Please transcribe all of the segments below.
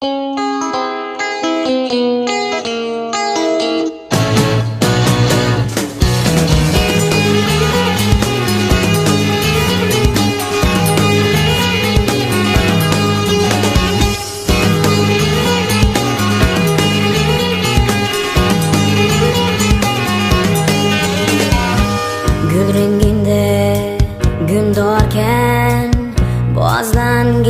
you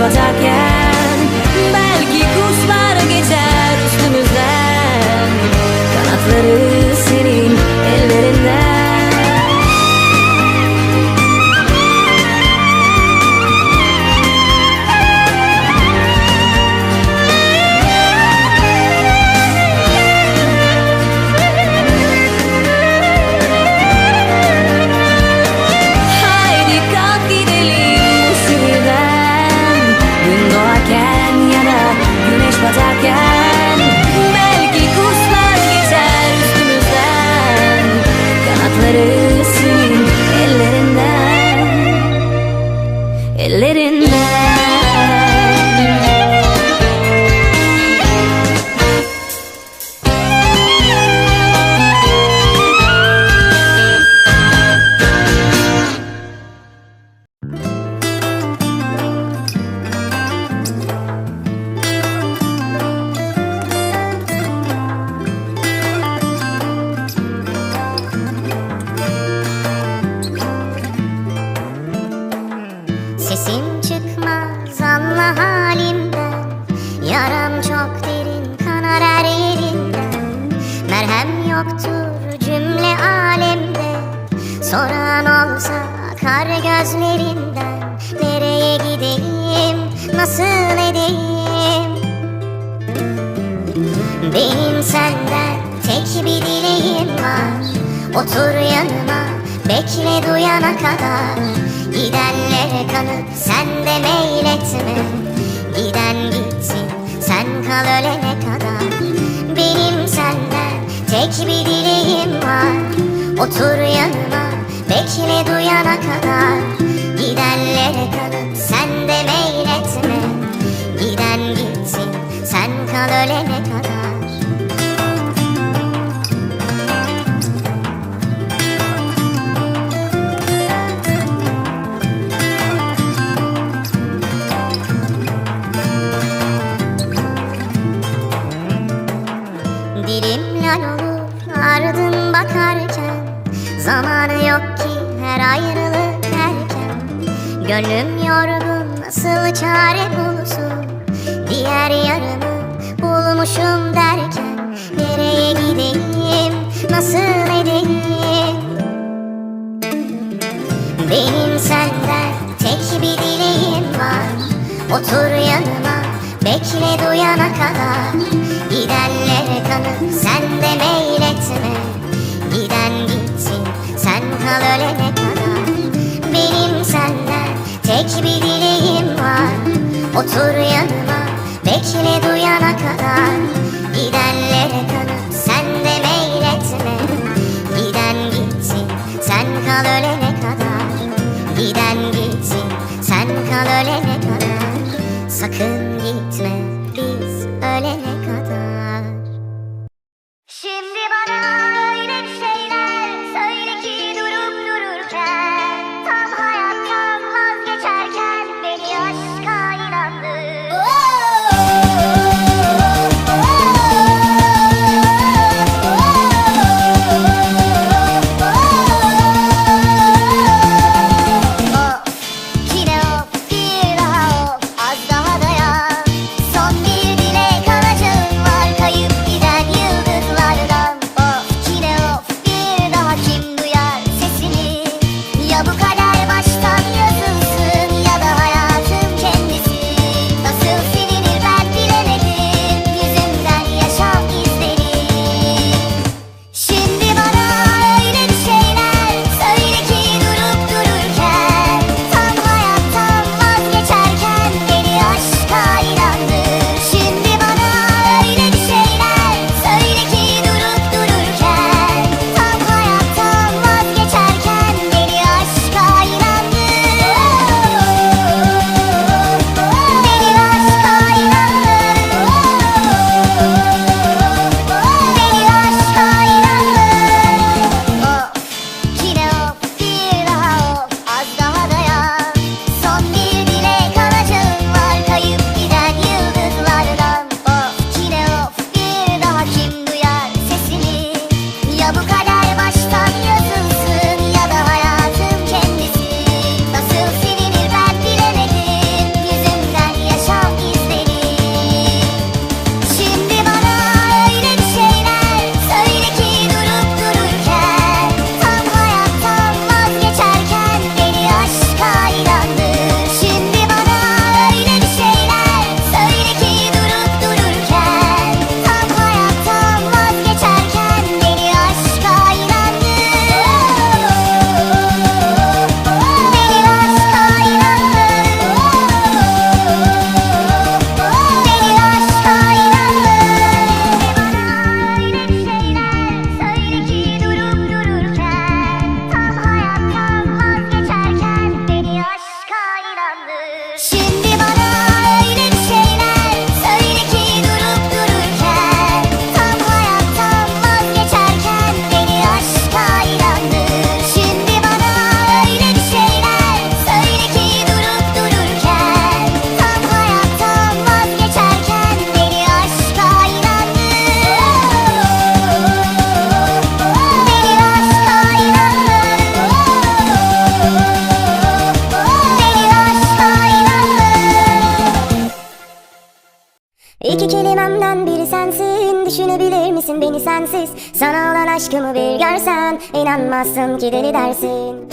Woda, yeah. Yoktur cümle alemde. Soran olsa kar gözlerinden Nereye gideyim nasıl edeyim? Benim senden tek bir dileğim var. Otur yanıma bekle duyana kadar. Gidenlere kanıp sen de meyletme. Giden gitsin sen kal ölene kadar Otur yanıma bekle duyana kadar. Gidenlere kanıp sen de meyletme. Giden gitsin sen kal ölene kadar Zamanı yok ki her ayrılık erken. Gönlüm yorgun nasıl çare bulsun? Diğer yarını bulmuşum derken Nereye gideyim nasıl edeyim? Benim senden tek bir dileğim var. Otur yanıma bekle duyana kadar. Gidenlere kanıp sen de meyletme. Giden gitsin kal ölene kadar? Benim senden tek bir dileğim var. Otur yanıma bekle duyana kadar. Gidenlere kanıp sen de meyletme. Giden gitsin sen kal ölene kadar? Giden gitsin sen kal ölene kadar? Sakın gitme biz ölene kadar aşkımı bir görsen inanmazsın ki deli dersin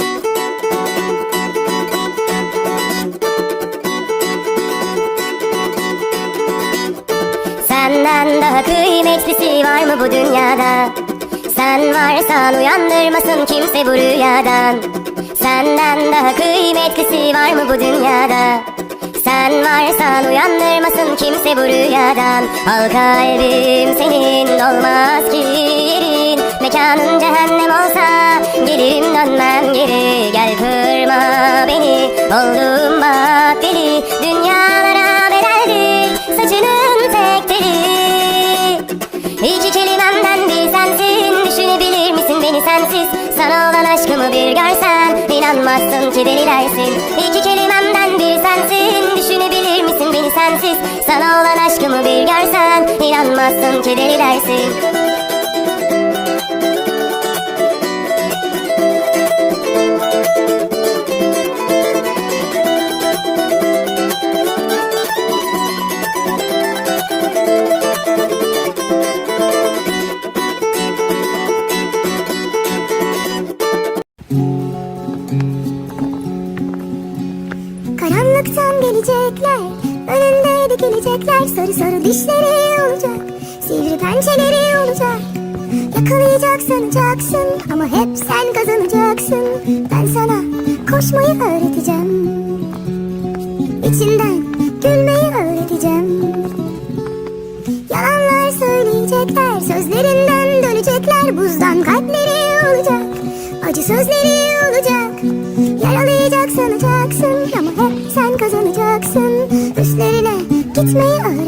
Senden daha kıymetlisi var mı bu dünyada? Sen varsan uyandırmasın kimse bu rüyadan Senden daha kıymetlisi var mı bu dünyada? Sen varsan uyandırmasın kimse bu rüyadan Al kalbim senin olmaz ki Mekanın cehennem olsa gelirim dönmem geri Gel kırma beni. Oldum bak deli Dünyalara bedeldir saçının tek teli. İki kelimemden bir sensin Düşünebilir misin beni sensiz? Sana olan aşkımı bir görsen inanmazsın ki deli dersin. İki kelimemden bir sensin Düşünebilir misin beni sensiz? Sana olan aşkımı bir görsen inanmazsın ki deli dersin kelebekler sarı sarı dişleri olacak. Sivri pençeleri olacak. Yakalayacak sanacaksın ama hep sen kazanacaksın. Ben sana koşmayı öğreteceğim. İçinden gülmeyi öğreteceğim. Yalanlar söyleyecekler sözlerinden dönecekler. Buzdan kalpleri olacak acı sözleri olacak. Yaralayacak sanacaksın ama hep sen kazanacaksın. It's me,